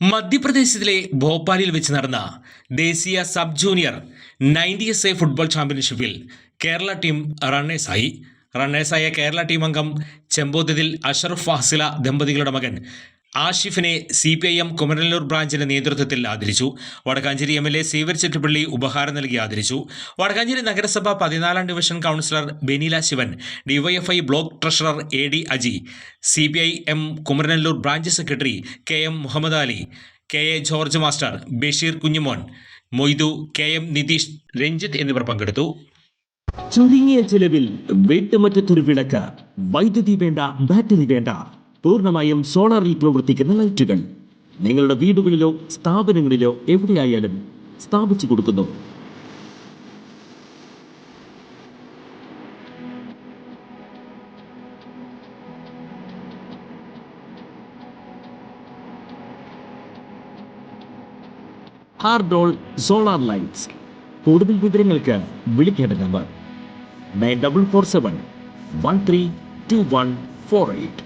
മധ്യപ്രദേശിലെ ഭോപ്പാലിൽ വെച്ച് നടന്ന ദേശീയ sub junior ninety S A football ചാമ്പ്യൻഷിപ്പിൽ കേരള ടീം റണ്ണേഴ്സായി. റണ്ണേഴ്സായ കേരള ടീം അംഗം ചെമ്പോത്തതിൽ അഷറഫ് ഫാസില ദമ്പതികളുടെ മകൻ ആഷിഫിനെ C P I M Kumaranallur ബ്രാഞ്ചിന്റെ നേതൃത്വത്തിൽ ആദരിച്ചു. Vadakkanchery M L A Xavier Chettippally ഉപഹാരം നൽകി ആദരിച്ചു. വടക്കാഞ്ചേരി നഗരസഭ പതിനാലാം division councillor Beneela Sivan DYFI block treasurer A D Aji C P I M Kumaranallur branch secretary K M Muhammad Ali K A George master Basheer Kunjumon Moidu K M Nitheesh Ranjith എന്നിവർ പങ്കെടുത്തു. ചുരുങ്ങിയ ചെലവിൽ വീട്ടുമുറ്റത്തൊരു വിളക്ക്. വൈദ്യുതി വേണ്ട battery വേണ്ട. പൂർണമായും സോളാറിൽ പ്രവർത്തിക്കുന്ന ലൈറ്റുകൾ. നിങ്ങളുടെ വീടുകളിലോ സ്ഥാപനങ്ങളിലോ എവിടെയായാലും സ്ഥാപിച്ചു കൊടുക്കുന്നു. ഹാർഡോൾ സോളാർ ലൈറ്റ്സ്. കൂടുതൽ വിവരങ്ങൾക്ക് വിളിക്കേണ്ട number. Nine double four seven one three two one four eight.